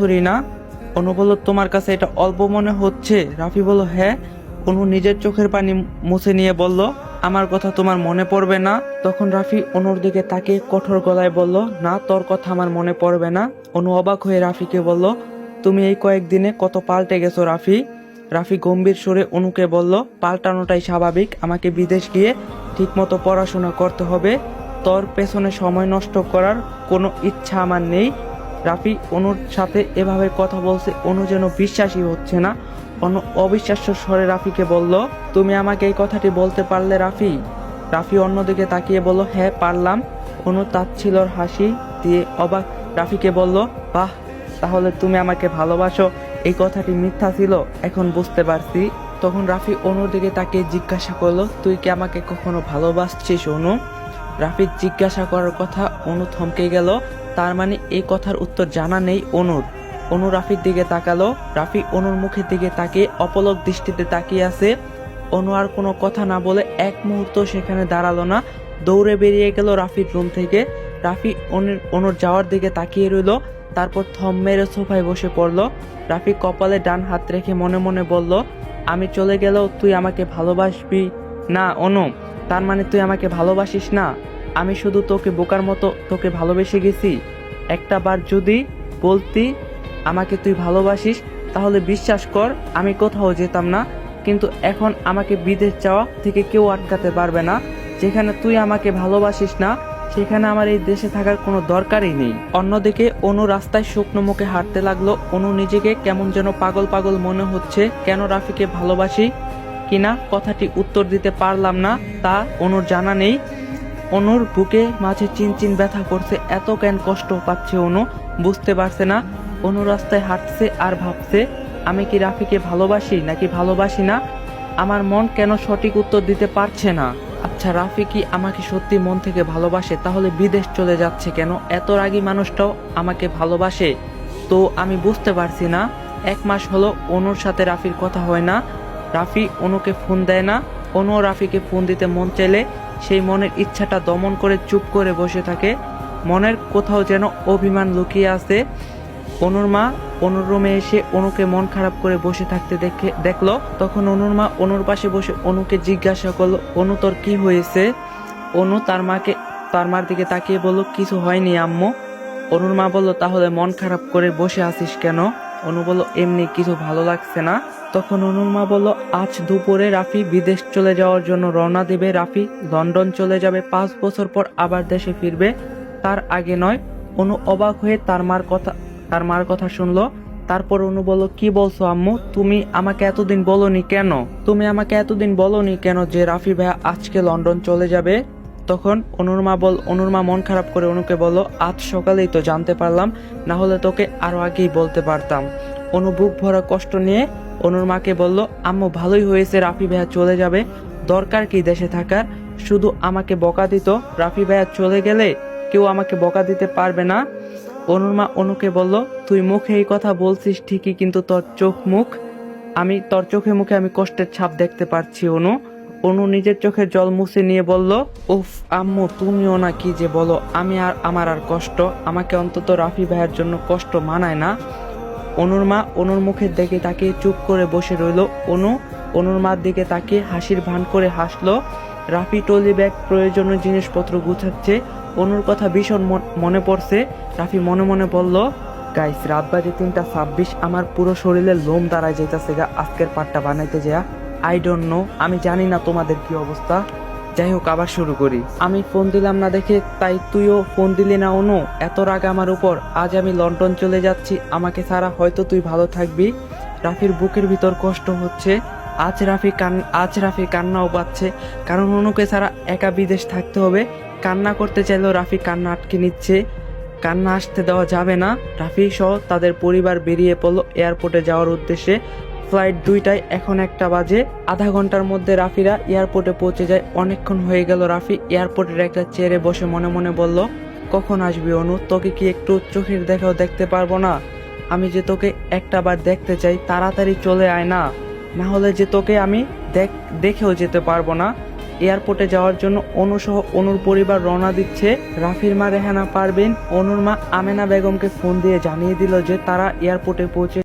ছুরি না। অনু বলল, তোমার কাছে এটা অল্প মনে হচ্ছে? রাফি বলল হ্যাঁ। অনু নিজের চোখের পানি মুছে নিয়ে বলল, আমার কথা তোমার মনে পড়বে না? তখন রাফি অনুর দিকে তাকে কঠোর গলায় বলল, না, তোর কথা আমার মনে পড়বে না। অনু অবাক হয়ে রাফিকে বলল, তুমি এই কয়েকদিনে কত পাল্টে গেছো রাফি? রাফি গম্ভীর সুরে অনুকে বলল, পাল্টানোটাই স্বাভাবিক। আমাকে বিদেশ গিয়ে ঠিকমতো পড়াশোনা করতে হবে। তোর পেছনে সময় নষ্ট করার কোনো ইচ্ছা আমার নেই। রাফি অনুর সাথে এভাবে কথা বলছে, অনু যেন বিশ্বাসই হচ্ছে না। অনু অবিশ্বাস্য স্বরে রাফিকে বলল, তুমি আমাকে এই কথাটি বলতে পারলে রাফি? রাফি অন্যদিকে তাকিয়ে বলল হ্যাঁ পারলাম। অনু তাচ্ছিলর হাসি দিয়ে অবাক রাফিকে বলল, বাহ, তাহলে তুমি আমাকে ভালোবাসো, এই কথাটি মিথ্যা ছিল, এখন বুঝতে পারছি। তখন রাফি অনুর দিকে তাকে জিজ্ঞাসা করল, তুই কি আমাকে কখনো ভালোবাসছিস, অনু? রাফির জিজ্ঞাসা করার কথা অনু থমকে গেল তার মানে এই কথার উত্তর জানা নেই অনুর। অনু রাফির দিকে তাকালো, রাফি অনুর মুখের দিকে তাকিয়ে অপলক দৃষ্টিতে তাকিয়ে আছে। অনু আর কোনো কথা না বলে এক মুহূর্ত সেখানে দাঁড়াল না, দৌড়ে বেরিয়ে গেল রাফির রুম থেকে। রাফি অনুর অনুর যাওয়ার দিকে তাকিয়ে রইল, তারপর থম মেরে সোফায় বসে পড়ল। রাফি কপালে ডান হাত রেখে মনে মনে বলল, আমি চলে গেলেও তুই আমাকে ভালোবাসবি? না, অনু, তার মানে তুই আমাকে ভালোবাসিস না? আমি শুধু তোকে বোকার মতো তোকে ভালোবেসে গেছি। একটা বার যদি বলতি আমাকে তুই ভালোবাসিস, তাহলে বিশ্বাস কর, আমি কোথাও যেতাম না। কিন্তু এখন আমাকে বিদেশ যাওয়া থেকে কেউ আটকাতে পারবে না। যেখানে তুই আমাকে ভালোবাসিস না, সেখানে আমার এই দেশে থাকার কোনো দরকারই নেই। অন্যদিকে অনু রাস্তায় শুকনো মুখে হাঁটতে লাগল। অনু নিজেকে কেমন যেন পাগল পাগল মনে হচ্ছে, কেন রাফিকে ভালোবাসি? কিনা কথাটি উত্তর দিতে পারলাম না, তা অনুর জানা নেই। অনুর বুকে মাঝে চিনচিন ব্যথা করছে, এত কেন কষ্ট পাচ্ছে অনু? বুঝতে পারছে না। অনু রাস্তায় হাঁটছে আর ভাবছে, আমি কি রাফিকে ভালোবাসি নাকি ভালোবাসি না? আমার মন কেন সঠিক উত্তর দিতে পারছে না? আচ্ছা রাফি কি আমাকে সত্যি মন থেকে ভালোবাসে? তাহলে বিদেশ চলে যাচ্ছে কেন? এত রাগী মানুষটাও আমাকে ভালোবাসে? তো আমি বুঝতে পারছি না। এক মাস হলো অনুর সাথে রাফির কথা হয় না। রাফি অনুকে ফোন দেয় না। অনু রাফিকে ফোন দিতে মন চাইলে সেই মনের ইচ্ছাটা দমন করে চুপ করে বসে থাকে। মনের কোথাও যেন অভিমান লুকিয়ে আছে। অনুর মা অনুর রুমে এসে অনুকে মন খারাপ করে বসে থাকতে দেখে দেখল। তখন অনুর মা অনুর পাশে বসে অনুকে জিজ্ঞাসা করল, অনু, তোর কি হয়েছে? অনু তার মাকে তার মার দিকে তাকিয়ে বলল, কিছু হয়নি, আম্মু। অনুর মা বলল, তাহলে মন খারাপ করে বসে আছিস কেন? অনু বলল, এমনি কিছু ভালো লাগছে না? তখন অনুর মা বলল, আজ দুপুরে রাফি বিদেশ চলে যাওয়ার জন্য রওনা দেবে। রাফি লন্ডন চলে যাবে। পাঁচ বছর পর আবার দেশে ফিরবে। তার আগে নয়। অনু অবাক হয়ে তার মার কথা, তার মার কথা শুনলো। তারপর অনু বলল, কি বলছো আম্মু? তুমি আমাকে এতদিন বলনি কেন? তুমি আমাকে এতদিন বলনি কেন যে রাফি ভাইয়া আজকে লন্ডন চলে যাবে? তখন অনুর মা বল অনুর মা মন খারাপ করে অনুকে বলল, আজ সকালেই তো জানতে পারলাম, না হলে তোকে আরও আগেই বলতে পারতাম। অনু বুক ভরা কষ্ট নিয়ে অনুর মাকে বলল, আম্মু, ভালোই হয়েছে, রাফি ভাইয়া চলে যাবে। দরকার কি দেশে থাকার? শুধু আমাকে বকা দিত, রাফি ভাইয়া চলে গেলে কেউ আমাকে বকা দিতে পারবে না? অনুর মা অনুকে বলল, তুই মুখে এই কথা বলছিস ঠিকই, কিন্তু তোর চোখ মুখ, আমি তোর চোখে মুখে আমি কষ্টের ছাপ দেখতে পারছি, অনু। অনু নিজের চোখে জল মুছে নিয়ে বলল, উফ, আম্মু, তুমিও না কি যে বলো, আমি আর, আমার আর কষ্ট। আমাকে অন্তত রাফি ভাইয়ের জন্য কষ্ট মানায় না। অনুর মা অনুর মুখের দিকে তাকিয়ে চুপ করে বসে রইল। অনু, অনুর মার দিকে তাকিয়ে হাসির ভান করে হাসলো। রাফি টলি ব্যাগ, প্রয়োজনীয় জিনিসপত্র গুছাচ্ছে। অনুর কথা ভীষণ মন- মনে পড়ছে। রাফি মনে মনে বলল, গাইস, রাত বাজে তিনটা ছাব্বিশ, আমার পুরো শরীরে লোম দাঁড়ায় যেতেছে গা, আজকের পাটটা বানাইতে যা আই ডোন্ট নো আমি জানি না তোমাদের কি অবস্থা। যাই হোক, আবার শুরু করি। আমি ফোন দিলাম না দেখে, তাই তুইও ফোন দিলি না, অনু। এত রাগ আমার উপর। আজ আমি লন্ডন চলে যাচ্ছি। আমাকে ছাড়া হয়তো তুই ভালো থাকবি। রাফির বুকের ভিতর কষ্ট হচ্ছে। আজ রাফি কান, আজ রাফি কান্নাও পাচ্ছে। কারণ অনুকে ছাড়া একা বিদেশ থাকতে হবে। কান্না করতে চাইলেও রাফি কান্না আটকে নিচ্ছে। কান্না আসতে দেওয়া যাবে না। রাফি সহ তাদের পরিবার বেরিয়ে পড়ল এয়ারপোর্টে যাওয়ার উদ্দেশ্যে। ফ্লাইট দুইটায় এখন একটা বাজে। আধা ঘণ্টার মধ্যে রাফিরা এয়ারপোর্টে পৌঁছে যায়। অনেকক্ষণ হয়ে গেল রাফি এয়ারপোর্টের একটা চেয়ারে বসে মনে মনে বলল, কখন আসবি অনু? তোকে কি একটু চোখের দেখাও দেখতে পারব না? আমি যে তোকে একটা বার দেখতে চাই, তাড়াতাড়ি চলে আয় না। না হলে যে তোকে আমি দেখ, দেখেও যেতে পারব না। এয়ারপোর্টে যাওয়ার জন্য অনুসহ অনুর পরিবার রওনা দিচ্ছে। রাফির মা রেহানা পারবেন অনুর মা আমেনা বেগমকে ফোন দিয়ে জানিয়ে দিল যে তারা এয়ারপোর্টে পৌঁছে